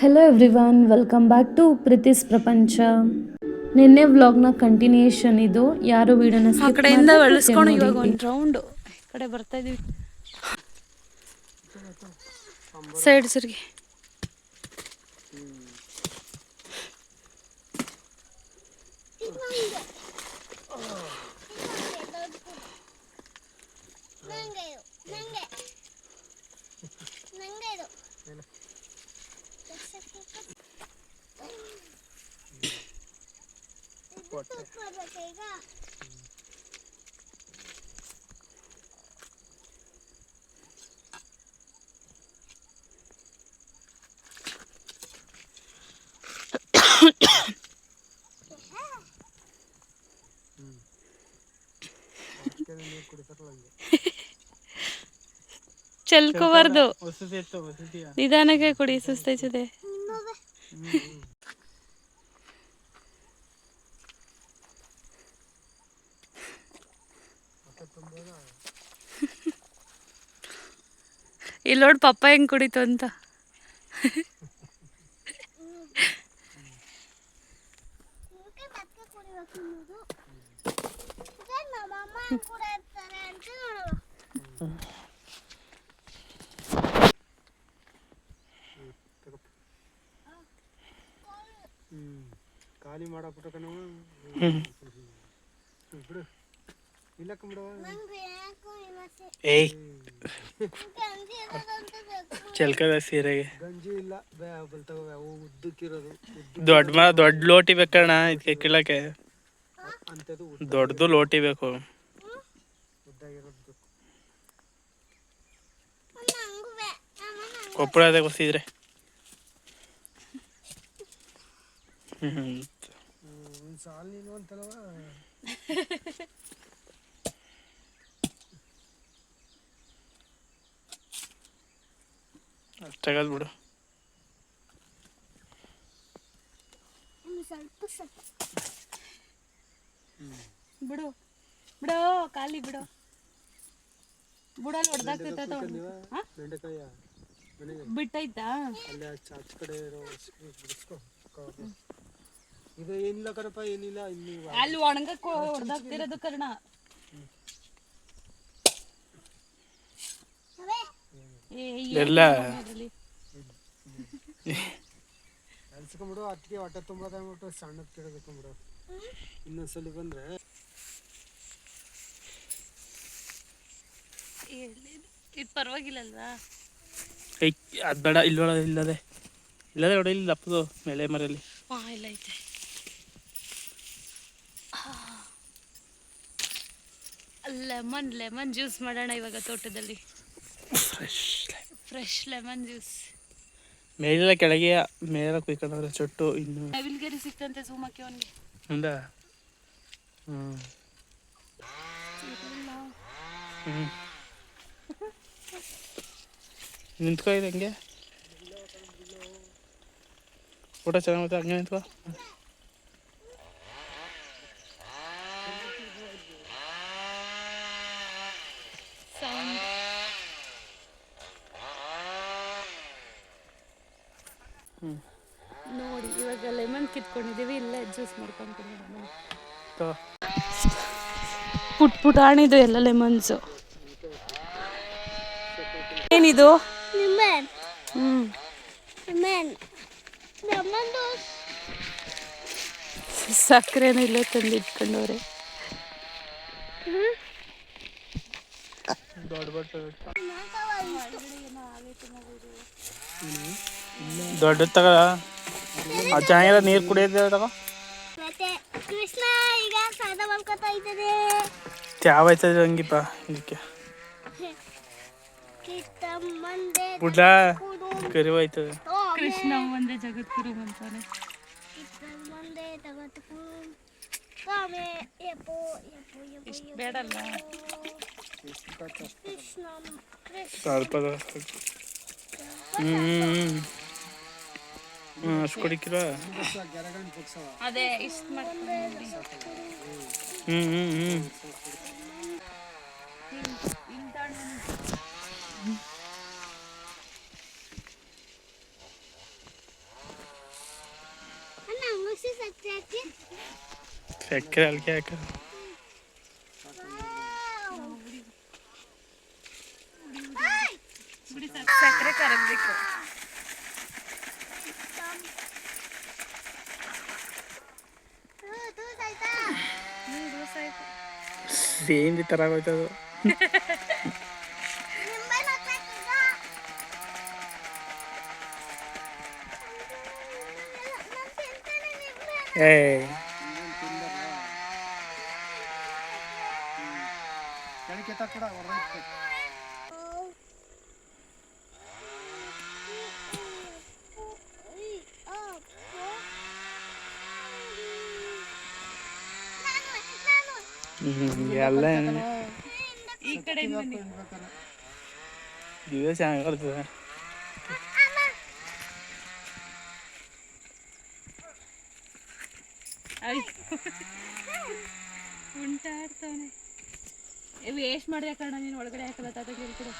Hello everyone welcome back to Preethi's ಪ್ರಪಂಚ ನಿನ್ನೆ ವ್ಲಾಗ್ನ ಕಂಟಿನ್ಯೂಯೇಷನ್ ಇದು. ಯಾರು ವಿಡಿಯೋನ ಆ ಕಡೆಯಿಂದ ಬೆಳೆಸ್ಕೊಂಡು ಇವಾಗ ಒಂದು ರೌಂಡ್ ಈ ಕಡೆ ಬರ್ತಾ ಇದೀವಿ. ಸೈಡ್ ಸರಿಗೆ ಚೆಲ್ಕೋಬಾರ್ದು. ನಿಧಾನಕ್ಕೆ ಕುಡಿ ಸುಸ್ತೈತದೆ ಇಲ್ಲಿ ನೋಡಿ ಪಪ್ಪ ಹೆಂಗೆ ಕುಡಿತು ಅಂತ. ಖಾಲಿ ಮಾಡಾಕ್ಬಿಟ್ಟ ನಾವು ಬಿಡು. ಇಲ್ಲಕ್ಕ ಬಿಡವ ಏಯ್. ಚಲ್ಕದ ಸೀರೆಗೆ ಗಂಜಿ ಇಲ್ಲ. ಉದ್ದಕ್ಕಿರೋದು. ದೊಡ್ಡ ಮ ದೊಡ್ಡ ಲೋಟಿ ಬೇಕಣ್ಣ ಇದಕ್ಕೆ ಕೀಳಕ್ಕೆ. ದೊಡ್ಡದು ಲೋಟಿ ಬೇಕು. ಉದ್ದಾಗಿರೋದು ಬೇಕು. ಕೊಪ್ಪಳ ಅದೇ ಗೊತ್ತಿದ್ರೆ ಹ್ಮ್ ಒಂದು ಸಾಲು ನೀನು ಅಂತಲ್ವ ಅಷ್ಟಾಗದ್ ಬಿಡು ಬಿಡು. ಬಿಡೋ ಖಾಲಿ ಬಿಡು. ಬುಡಲ್ಲಿ ಹೊಡ್ದಾಗ್ತೈತ ಬಿಟ್ಟೈತಾ? ಇದು ಏನಿಲ್ಲ ಕಣಪ್ಪ ಏನಿಲ್ಲ ಇಲ್ಲಿ ಅಲ್ಲಿ ಒಣಗಕ್ಕೆ ಹೊಡ್ದಾಗ್ತಿರೋದು ಕರ್ಣ ಏ, ಏನ್ ಎಲ್ಲ? ಬಿಡು ಅದಕ್ಕೆ ಹೊಟ್ಟೆ ತುಂಬೋದ ಅಂದ್ಬಿಟ್ಟು ಸಣ್ಣದ್ ಕೇಳಬೇಕಂಬಿಡು ಇನ್ನೊಂದ್ಸಲಿ ಬಂದ್ರೆ? ಇದು ಪರವಾಗಿಲ್ಲ ಅಲ್ವಾ ಏಯ್ ಅದು ಬೇಡ ಇಲ್ವಳ ಇಲ್ಲದೆ. ಇಲ್ಲದೆ ನೋಡಿ ಇಲ್ಲಿ ದಪ್ಪದು ಮೇಲೆ ಮರಲ್ಲಿ ಹಾ ಇಲ್ಲ ಐತೆ. ಲೆಮನ್ ಲೆಮನ್ ಜ್ಯೂಸ್ ಮಾಡೋಣ ಇವಾಗ ತೋಟದಲ್ಲಿ. ಫ್ರೆಶ್ ಫ್ರೆಶ್ ಲೆಮನ್ ಜ್ಯೂಸ್ ಮೇಲೆಲ್ಲ ಕೆಳಗೆ ಮೇಲೆ ಕುಯ್ಕೊಂಡವ್ರೆ ಚೊಟ್ಟು ಇನ್ನು ನವಿಲ್ಗೆರೆ ಸಿಕ್ತಂತೆ ಸೋಮಕ್ಕೆ ಅವನಿಗೆ ಮುಂದ ಹ್ಞೂ ಹ್ಞೂ ನಿಂತ್ಕೋ ಇದು ಹಂಗೆ ಊಟ ಚೆನ್ನಾಗುತ್ತೆ ಹಂಗೆ ನಿಂತ್ಕೋ ಸೌಂಡ್ ನೋಡಿ ಇವಾಗ ಲೆಮನ್ ಕಿತ್ಕೊಂಡಿದ್ದೀವಿ ಇಲ್ಲೇ ಜ್ಯೂಸ್ ಮಾಡ್ಕೊಂಡು ಪುಟ್ ಪುಟಾಣಿದು ಎಲ್ಲ ಲೆಮನ್ಸು ಏನಿದು? ಹ್ಮ್. ಸಕ್ಕರೆನ ಇಲ್ಲೇ ತಂದು ಇಟ್ಕೊಂಡವ್ರೆ. ದೊಡ್ಡ ಬಟ್ಟು ದೊಡ್ಡದು ತಗ ಅದು ಚೆನ್ನಾಗಿಲ್ಲ ನೀರು ಕುಡಿಯೋದು ತಗೋ ಮತ್ತೆ ಕೃಷ್ಣ ಈಗ ಸಾಧ ಮಾಡ್ಕೊತಾ ಇದ್ದಾನೆ ತ್ಯಾವ ಆಯ್ತದ ಹಂಗಿಪ್ಪ ಇದಕ್ಕೆ ಕಿತ್ತಮ್ಮಂದೆ ಬುಡ್ಲ ಕರಿವು ಆಯ್ತದ ಕೃಷ್ಣ ಒಂದೇ ಜಗದ್ಗುರು ಅಂತಾನೆ ಕಿತ್ತಮ್ಮಂದೆ ತಗತ್ಕು ಕಾಮೆ ಎಪ್ಪೋ ಎಪ್ಪೋ ಎಪ್ಪೋ ಇಷ್ಟು ಬೇಡಲ್ಲ ಕೃಷ್ಣ ಕೃಷ್ಣ ಸ್ವಲ್ಪ ಹ್ಞೂ ಹ್ಞೂ ಅಷ್ಟು ಕುಡಿಕಿಲ್ಲ ಅದೇ ಇಷ್ಟು ಮಾಡ್ಕೊಂಡು ಹ್ಞೂ ಹ್ಞೂ ಹ್ಞೂ ಸಕ್ಕರೆ ಅಲ್ಲಿಗೆ ಹಾಕ ಸೇಂದಿ ಥರ ಆಗೋಯ್ತದು ನಿಂಬೆ ಹಾಕ್ಬೇಕೀಗ ನಾನು ತಿಂತೇನೆ ನಿಂಬೆ ಏ ಕೆಳಗೆ ತಕ್ಕಡ ಹೊರಗೆ ಎಲ್ಲ ಈ ಕಡೆ ಬನ್ನಿ ದಿವಸ ಚೆನ್ನಾಗಿರ್ತದೆ ಉಂಟಾಡ್ತಾವನೆ ವೇಸ್ಟ್ ಮಾಡಿದೆ ಕಣ ನೀನು ಒಳಗಡೆ ಹಾಕಲ್ಲ ತಾತ ಕೇಳ್ಕೊಡು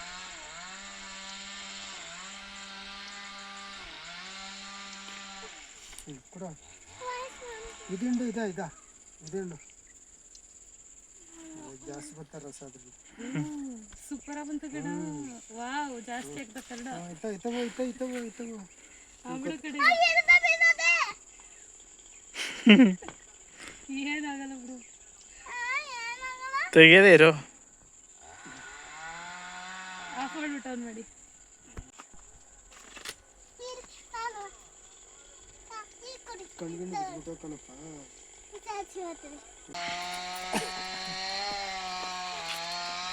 ಕೂಡ ಇದಿಂಡು ಇದೆ ಇದಾ ಇದಿಂಡು ಜಾಸ್ತಿ ಬರ್ತಾರ ರಸ ಅದ್ರಲ್ಲಿ. ಸೂಪರ್ ಬಂತು ಕಣ. ವಾವ್ ಜಾಸ್ತಿ ಕನ್ನಡ. ಆಯ್ತಾ ಇತ್ತವ ಇತ್ತ ಇತ್ತವ ಇತ್ತವ ಅವಳ ಕಡೆ ಏನಾಗಲ್ಲ ಬಿಡು. ತೆಗೆದೇ ಇರು. ಆಫ್ ಮಾಡ್ಬಿಟ್ಟು ಆನ್ ಮಾಡಿ ಕಣ್ಗಿಂದ ಕಣಪ್ಪ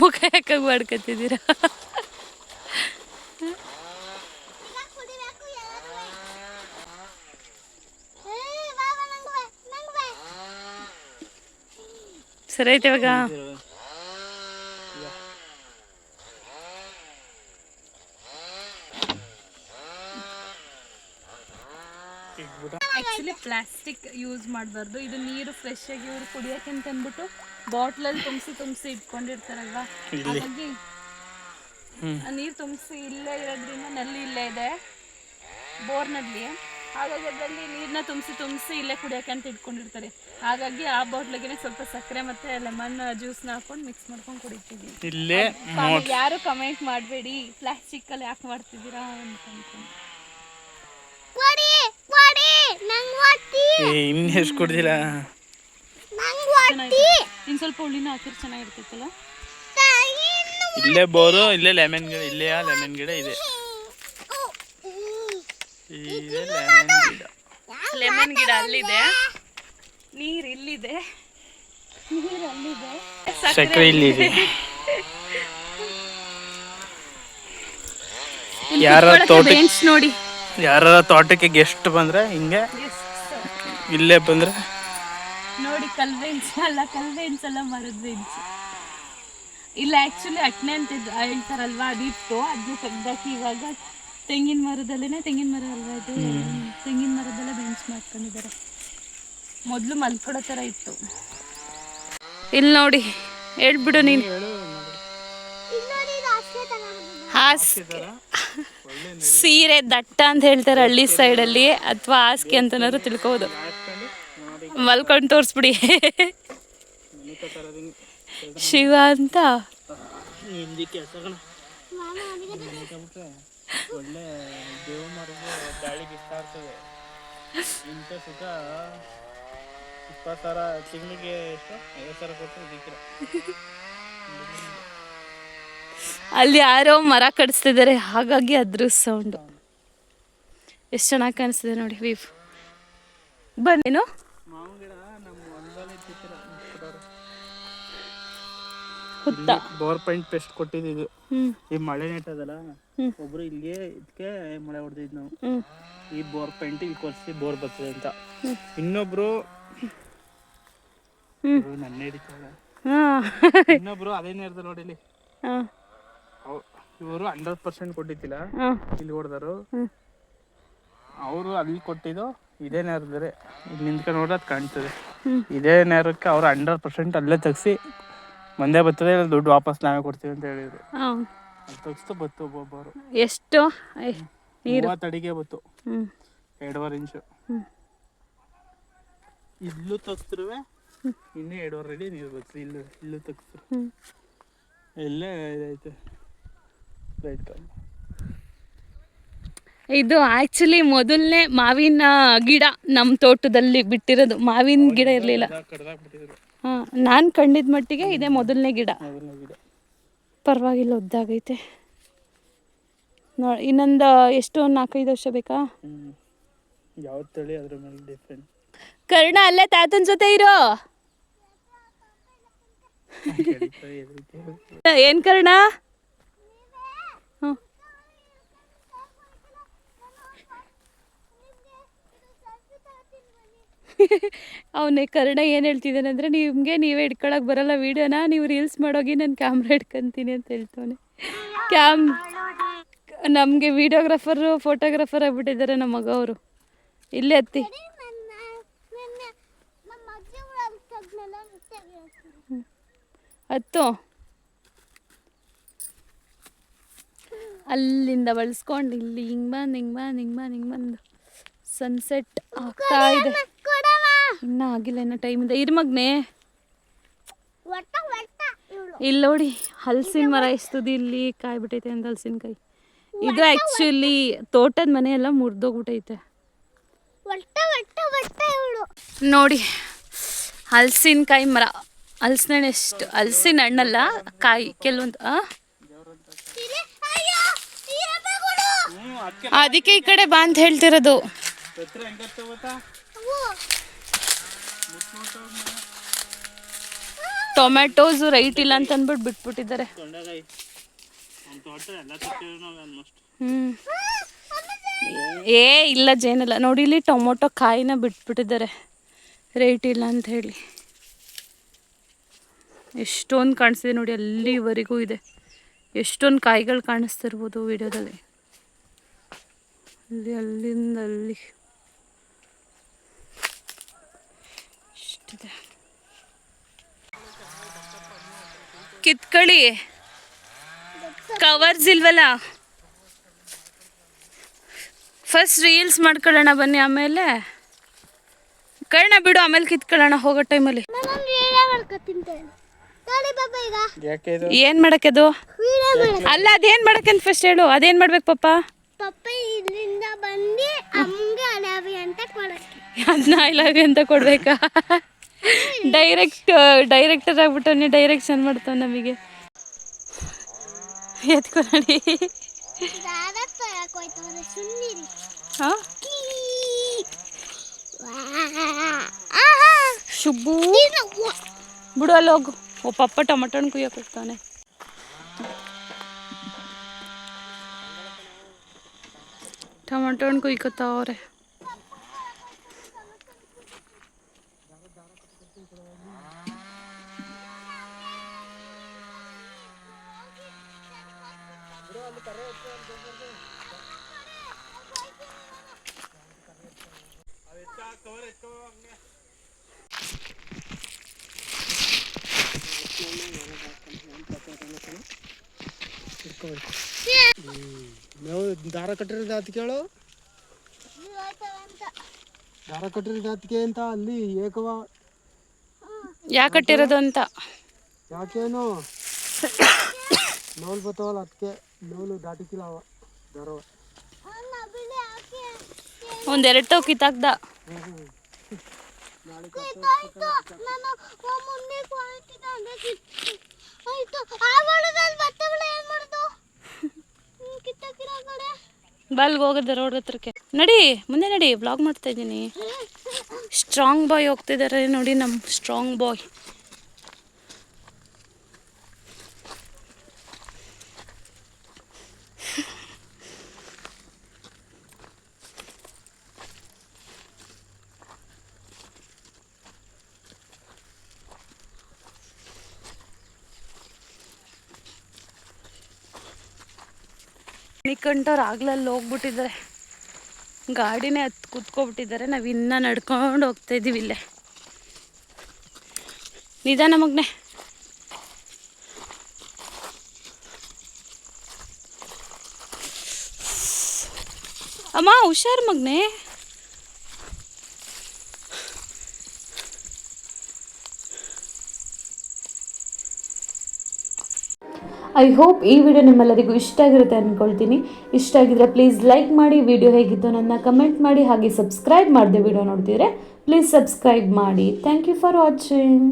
ಮುಖ ಯಾಕಾಗಿ ಮಾಡ್ಕೊತಿದ್ದೀರ? ಸರಿ ಐತೆ ಇವಾಗ. ಆಕ್ಚುಲಿ ಪ್ಲಾಸ್ಟಿಕ್ ಯೂಸ್ ಮಾಡಬಾರ್ದು. ಇದು ನೀರು ಫ್ರೆಶ್ ಆಗಿ ಇವ್ರು ಕುಡಿಯೋಕೆ ಅಂತ ಅಂದ್ಬಿಟ್ಟು ಬಾಟ್ಲಲ್ಲಿ ತುಂಬಿಸಿ ತುಂಬಿಸಿ ಇಟ್ಕೊಂಡಿರ್ತಾರಲ್ವಾ? ಹಾಗಾಗಿ ನೀರ್ ತುಂಬಿಸಿ ಇಲ್ಲೇ ಇರೋದ್ರಿಂದ ನಲ್ಲಿ ಇಲ್ಲೇ ಇದೆ. ಬೋರ್ನಲ್ಲಿ. ಹಾಗಾಗಿ ಅದರಲ್ಲಿ ನೀರನ್ನ ತುಂಬಿಸಿ ತುಂಬಿಸಿ ಇಲ್ಲೇ ಕುಡಿಯೋಕೆ ಅಂತ ಇಟ್ಕೊಂಡಿರ್ತಾರೆ. ಹಾಗಾಗಿ ಆ ಬಾಟ್ಲಿಗೆ ಸ್ವಲ್ಪ ಸಕ್ಕರೆ ಮತ್ತೆ ಲೆಮನ್ ಜ್ಯೂಸ್ನ ಹಾಕೊಂಡು ಮಿಕ್ಸ್ ಮಾಡ್ಕೊಂಡು ಕುಡಿತೀವಿ. ಇಲ್ಲೇ ಯಾರು ಕಮೆಂಟ್ ಮಾಡಬೇಡಿ. ಪ್ಲಾಸ್ಟಿಕ್ಕಲ್ಲಿ ಯಾಕೆ ಮಾಡ್ತಿದ್ದೀರಾ ಅಂತ ಅನ್ಕೊಂಡು ಇನ್ನೆಷ್ಟು ಕೊಡ್ದಿಲ್ಲ ನಂಗ್ ಒಟ್ಟಿ ಇನ್ನು ಸ್ವಲ್ಪ ಹುಳಿನ ಹಾಕಿದ್ರೆ ಚೆನ್ನಾಗಿರ್ತೈತಲ್ಲ? ಇಲ್ಲೇ ಬೋರು ಇಲ್ಲೇ ಲೆಮನ್ ಗಿಡ ಇಲ್ಲೇ ಲೆಮನ್ ಗಿಡ ಇದೆ. ಇದೆ ಲೆಮನ್ ಗಿಡ. ಲೆಮನ್ ಗಿಡ ಅಲ್ಲಿದೆ. ನೀರ್ ಇಲ್ಲಿದೆ. ನೀರ್ ಅಲ್ಲಿದೆ. ಸಕ್ಕರೆ ಇಲ್ಲಿದೆ. ಯಾರ ತೋಟಕ್ಕೆ ನೋಡಿ. ಯಾರ ತೋಟಕ್ಕೆ ಗೆಸ್ಟ್ ಬಂದ್ರೆ ಹಿಂಗೆ ಇಲ್ಲೇ ಬಂದ್ರೆ ನೋಡಿ ಕಲ್ವೆ ಬೆಂಚ್ ಅಲ್ಲ ಕಲ್ ಬೆಂಚ್ ಅಲ್ಲ ಮರದ ಬೆಂಚ್ ಇಲ್ಲ ಆ್ಯಕ್ಚುಲಿ ಅಟ್ನೆ ಅಂತ ಹೇಳ್ತಾರಲ್ವಾ ಅದಿತ್ತು ಅದು ತೆಗ್ದಾಕಿ ಇವಾಗ ತೆಂಗಿನ ಮರದಲ್ಲೇ ತೆಂಗಿನ ಮರ ಅಲ್ವಾ ಇದು? ತೆಂಗಿನ ಮರದಲ್ಲೇ ಬೆಂಚ್ ಮಾಡ್ಕೊಂಡಿದ್ದಾರೆ ಮೊದಲು ಮಲ್ಕೊಡೋ ಥರ ಇತ್ತು. ಇಲ್ಲಿ ನೋಡಿ ಹೇಳ್ಬಿಡು ನೀನು. ಹಾಸಿಗೆ. ಸೀರೆ ದಟ್ಟ ಅಂತ ಹೇಳ್ತಾರೆ ಹಳ್ಳಿ ಸೈಡಲ್ಲಿ ಅಥವಾ ಹಾಸಿಗೆ ಅಂತನಾದ್ರು ತಿಳ್ಕೋಬೋದು. ಮಲ್ಕೊಂಡು ತೋರಿಸ್ಬಿಡಿ. ಶಿವ ಅಂತ. ಅಲ್ಲಿ ಯಾರೋ ಮರ ಕಡಿಸ್ತಿದ್ದಾರೆ ಹಾಗಾಗಿ ಅದ್ರ ಸೌಂಡು ಎಷ್ಟು ಚೆನ್ನಾಗಿ ಕಾಣಿಸ್ತಿದೆ ನೋಡಿ ವೀವ್ ಬನ್ನೇನು ಮಾವಿನ ಗಿಡ ನಮ್ಮ ಹೊಲದಲ್ಲಿ ಇತ್ತಿರ ಹುತ್ತ. ಬೋರ್ ಪಾಯಿಂಟ್ ಪೆಸ್ಟ್ ಕೊಟ್ಟಿದ್ದು ಈ ಮಳೆ ನೆಟ್ಟದಲ್ಲ. ಒಬ್ರು ಇಲ್ಲಿಗೆ ಇದಕ್ಕೆ ಮಳೆ ಹೊಡೆದಿದ್ ನಾವು. ಈ ಬೋರ್ ಪಾಯಿಂಟ್ ಇಲ್ಲಿ ಕೊರ್ಸಿ ಬೋರ್ ಬರ್ತದೆ ಅಂತ. ಇನ್ನೊಬ್ರು ನನ್ನ ಹಿಡಿತಾಳೆ ಇನ್ನೊಬ್ರು ಅದೇ ನೇರದ ನೋಡಿ ಇಲ್ಲಿ. ಇವರು ಹಂಡ್ರೆಡ್ ಪರ್ಸೆಂಟ್ ಕೊಟ್ಟಿದ್ದಿಲ್ಲ. ಇಲ್ಲಿ ಹೊಡೆದರು. ಅವರು ಅಲ್ಲಿ ಕೊಟ್ಟಿದ್ದು ಇದೇ ನೇರದರೆ ಇಲ್ಲಿ ನಿಂತ್ಕೊಂಡು ನೋಡ್ರೆ ಅದು ಕಾಣ್ತದೆ. ಇದೇ ನೇರಕ್ಕೆ ಅವ್ರು ಹಂಡ್ರೆಡ್ ಪರ್ಸೆಂಟ್ ಅಲ್ಲೇ ತೆಗ್ಸಿ ಒಂದೇ ಬರ್ತದೆ ಇಲ್ಲ ದುಡ್ಡು ವಾಪಸ್ ನಾವೇ ಕೊಡ್ತೀವಿ ಅಂತ ಹೇಳಿದ್ರು. ಹಾ. ತೆಗ್ಸ್ತು ಬತ್ತು ಒಬ್ಬೊಬ್ಬರು. ಎಷ್ಟು ಐ, ನೀರು. ಮೂವತ್ತು ಅಡಿಗೆ ಬತ್ತು. ಹ್ಮ್. ಎರಡೂವರೆ ಇಂಚು. ಇಲ್ಲೂ ತೆಗ್ಸ್ತಿರುವೆ ಇನ್ನೂ ಎರಡೂವರೆ ಅಡಿ ನೀರು ಬತ್ತು. ಇಲ್ಲೂ ಇಲ್ಲೂ ತೆಗ್ಸ್ತಿರು ಎಲ್ಲ ಎಲ್ಲೇ ಇದೈತೆ ರೈಟ್ ಇದು ಆಕ್ಚುಲಿ ಮೊದಲನೇ ಮಾವಿನ ಗಿಡ ನಮ್ಮ ತೋಟದಲ್ಲಿ ಬಿಟ್ಟಿರೋದು. ಮಾವಿನ ಗಿಡ ಇರಲಿಲ್ಲ. ಹಾಂ ನಾನು ಕಂಡಿದ್ದ ಮಟ್ಟಿಗೆ ಇದೇ ಮೊದಲನೇ ಗಿಡ. ಪರವಾಗಿಲ್ಲ ಒದ್ದಾಗೈತೆ ನೋ ಇನ್ನೊಂದು ಎಷ್ಟು ನಾಲ್ಕೈದು ವರ್ಷ ಬೇಕಾ? ಯಾವ ತಳಿ ಅದ್ರ ಮೇಲೆ ಡಿಫ್ರೆಂಟ್ ಕರ್ಣ ಅಲ್ಲೇ ತಾತನ ಜೊತೆ ಇರೋ. ಏನ್ ಕರ್ಣ? ಅವನೇ ಕರ್ಣ ಏನು ಹೇಳ್ತಿದ್ದಾನೆ ಅಂದರೆ ನಿಮಗೆ ನೀವೇ ಹಿಡ್ಕೊಳಕ್ಕೆ ಬರೋಲ್ಲ ವೀಡಿಯೋನ ನೀವು ರೀಲ್ಸ್ ಮಾಡೋಗಿ ನಾನು ಕ್ಯಾಮ್ರಾ ಹಿಡ್ಕೊಂತೀನಿ ಅಂತ ಹೇಳ್ತವನೆ. ಕ್ಯಾಮ್ ನಮಗೆ ವೀಡಿಯೋಗ್ರಾಫರು ಫೋಟೋಗ್ರಾಫರ್ ಆಗಿಬಿಟ್ಟಿದ್ದಾರೆ ನಮ್ಮ ಮಗ ಅವರು. ಇಲ್ಲೇ ಅತ್ತಿ. ಹತ್ತು ಅಲ್ಲಿಂದ ಬಳಸ್ಕೊಂಡು ಇಲ್ಲಿ ಹಿಂಗೆ ಬಂದು ಹಿಂಗೆ ಬಂದು ಹಿಂಗೆ ಬಂದು ಹಿಂಗೆ ಬಂದು. ಸನ್ಸೆಟ್ ಆಗ್ತಾ ಇದೆ. ಇನ್ನ ಆಗಿಲ್ಲ ಇನ್ನೂ ಟೈಮ್ ಇದೆ. ಇರ್ ಮಗ್ನೆ. ಇಲ್ಲಿ ನೋಡಿ ಹಲ್ಸಿನ ಮರ ಎಷ್ಟುದು ಇಲ್ಲಿ ಕಾಯಿ ಬಿಟ್ಟೈತೆ ಅಂತ ಹಲಸಿನಕಾಯಿ. ಇದು ಆ್ಯಕ್ಚುಲಿ ತೋಟದ ಮನೆ ಎಲ್ಲ ಮುರಿದೋಗ್ಬಿಟ್ಟೈತೆ ನೋಡಿ ಹಲ್ಸಿನ ಕಾಯಿ ಹಲಸಿನಕಾಯಿ ಮರ. ಹಲ್ಸಿನ ಹಣ್ಣು ಎಷ್ಟು ಹಲ್ಸಿನ ಹಣ್ಣಲ್ಲ ಕಾಯಿ ಕೆಲವೊಂದು ಅದಕ್ಕೆ ಈ ಕಡೆ ಬಾ ಅಂತ ಹೇಳ್ತಿರೋದು. ಹೆಂಗತ್ತೆ ಗೊತ್ತಾ? ಅವು ರೈಟ್ ಇಲ್ಲ ಅಂತ ಅಂದ್ಬಿಟ್ಟು ಬಿಟ್ಬಿಟ್ಟಿದ್ದಾರೆ. ಏ ಇಲ್ಲ ಜೇನಲ್ಲ. ನೋಡಿ ಇಲ್ಲಿ ಟೊಮೊಟೊ ಕಾಯಿನ ಬಿಟ್ಬಿಟ್ಟಿದ್ದಾರೆ. ರೇಟ್ ಇಲ್ಲ ಅಂತ ಹೇಳಿ. ಎಷ್ಟೊಂದು ಕಾಣಿಸ್ತಿದೆ ನೋಡಿ ಅಲ್ಲಿವರೆಗೂ ಇದೆ. ಎಷ್ಟೊಂದು ಕಾಯಿಗಳು ಕಾಣಿಸ್ತಿರ್ಬೋದು ವಿಡಿಯೋದಲ್ಲಿ. ಅಲ್ಲಿ ಅಲ್ಲಿಂದ ಅಲ್ಲಿ. ಇಷ್ಟಿದೆ ಕಿತ್ಕೊಳ್ಳಿ. ಕವರ್ಸ್ ಇಲ್ವಲ್ಲ? ಫಸ್ಟ್ ರೀಲ್ಸ್ ಮಾಡ್ಕೊಳ್ಳೋಣ ಬನ್ನಿ ಆಮೇಲೆ. ಕರ್ಣ ಬಿಡು ಆಮೇಲೆ ಕಿತ್ಕೊಳ್ಳೋಣ ಹೋಗೋ ಟೈಮಲ್ಲಿ ಏನ್ ವೀಡಿಯೋ ಮಾಡ್ಕೊತೀನಿ ನೋಡಿ ಬಾಬಾ ಈಗ. ಯಾಕೆ ಇದು? ಏನು ಮಾಡಕ್ಕದು ವೀಡಿಯೋ ಮಾಡ ಅಲ್ಲ ಅದೇನ್ ಮಾಡಕ್ಕಂತ ಫಸ್ಟ್ ಹೇಳು. ಅದೇನ್ ಮಾಡ್ಬೇಕು ಪಾಪ? ಪಪ್ಪ ಅದನ್ನ ಐ ಲವ್ ಯು ಅಂತ ಕೊಡ್ಬೇಕಾ? ಡೈರೆಕ್ಟ್ ಡೈರೆಕ್ಟರ್ ಆಗ್ಬಿಟ್ಟು ಡೈರೆಕ್ಷನ್ ಮಾಡ್ತಾವ ನಮಗೆ. ಎತ್ಕೊ ನೋಡಿ. ಶುಭು ಬಿಡು ಅಲ್ಲಿ ಹೋಗು. ಓ ಪಪ್ಪ ಟೊಮಟೊ ಹಣ್ಣು ಕುಯ್ಯಕ್ಕೆ ಹೋಗ್ತಾನೆ ಟೊಮಟೊ ಹಣ್ಣು ಕುಯ್ಕೊತಾವ್ರೆ. ನಾವು ದಾರ ಕಟ್ಟಿರೋದು ಆತ ಕೇಳು ಅಂತ ದಾರ ಕಟ್ಟಿರೋದು ಆತಕ್ಕೆ ಅಂತ ಅಲ್ಲಿ ಏಕವ ಯಾಕೆ ಕಟ್ಟಿರೋದು ಅಂತ ಯಾಕೇನು ನೌಲ್ ಬತ್ತವಲ್ಲ ಅದಕ್ಕೆ ನೌಲು ದಾಟಿಕಿಲ್ಲ ಅವ ಧಾರವ ಒಂದೆರಡು ಟವ್ ಕಿತ್ತಾಕ್ದ ಬಲ್ಗೆ ಹೋಗದ ರೋಡ್ ಹತ್ರಕ್ಕೆ. ನಡಿ ಮುಂದೆ ನಡಿ ಬ್ಲಾಗ್ ಮಾಡ್ತಾ ಇದ್ದೀನಿ. ಸ್ಟ್ರಾಂಗ್ ಬಾಯ್ ಹೋಗ್ತಿದ್ದಾರೆ ನೋಡಿ ನಮ್ಮ ಸ್ಟ್ರಾಂಗ್ ಬಾಯ್ ನಿಕ್ಕಂಟವ್ರು ಆಗ್ಲಲ್ಲಿ ಹೋಗ್ಬಿಟ್ಟಿದ್ದಾರೆ. ಗಾಡಿನೇ ಹತ್ ಕುತ್ಕೊಬಿಟ್ಟಿದ್ದಾರೆ. ನಾವು ಇನ್ನ ನಡ್ಕೊಂಡು ಹೋಗ್ತಾ ಇದೀವಿ ಇಲ್ಲೇ. ನಿಧಾನ ಮಗ್ನೆ. ಅಮ್ಮ, ಹುಷಾರು ಮಗ್ನೆ. ಐ ಹೋಪ್ ಈ ವಿಡಿಯೋ ನಿಮ್ಮೆಲ್ಲರಿಗೂ ಇಷ್ಟ ಆಗಿರುತ್ತೆ ಅಂದ್ಕೊಳ್ತೀನಿ ಇಷ್ಟ ಆಗಿದ್ರೆ ಪ್ಲೀಸ್ ಲೈಕ್ ಮಾಡಿ ವಿಡಿಯೋ ಹೇಗಿತ್ತು ನನ್ನ ಕಮೆಂಟ್ ಮಾಡಿ, ಹಾಗೆ ಸಬ್ಸ್ಕ್ರೈಬ್ ಮಾಡಿದೆ ವಿಡಿಯೋ ನೋಡ್ತಿದ್ರೆ ಪ್ಲೀಸ್ ಸಬ್ಸ್ಕ್ರೈಬ್ ಮಾಡಿ. Thank you for watching